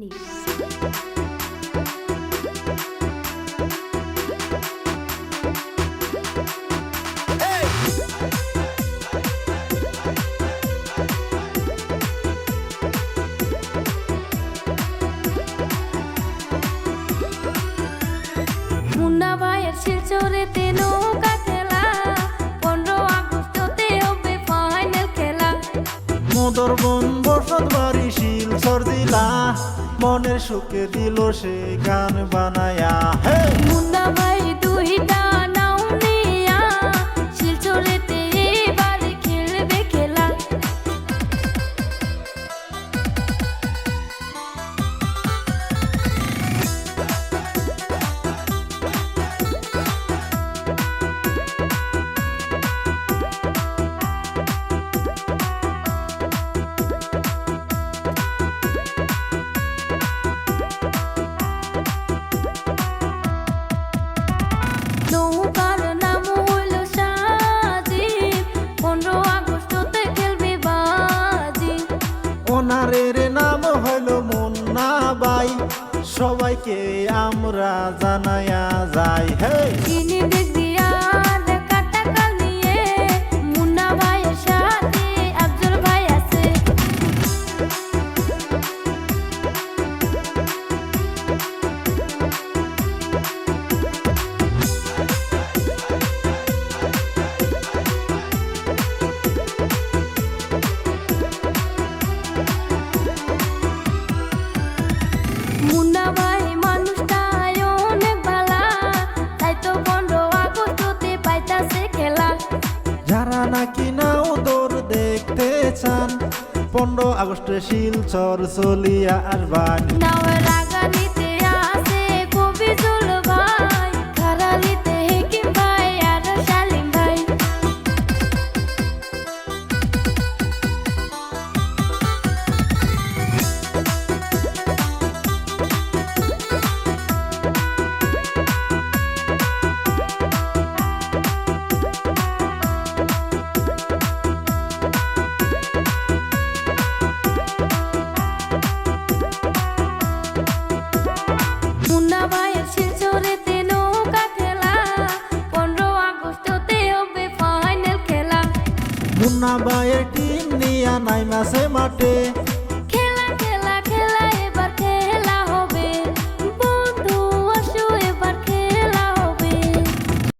মুন্না ভাইয়ের শিলচরেতে নৌকা বন বসত বাড়ি শিল সর্দিলা মনের সুখে দিল সে গান বানায়া। হে! নৌকার নাম হইল সাজিদ পনেরো আগস্টতে খেলবে বাজি। ওনারের নাম হইল মুন্না বাই সবাইকে আমরা জানায়া যাই। হে নাকি নাও দৌড় দেখতে চান? পনেরো আগস্টে শিলচর চলিয়া আসবান। বাড়ি বায়ের টিম নিয়া নাই মাসে মাঠে।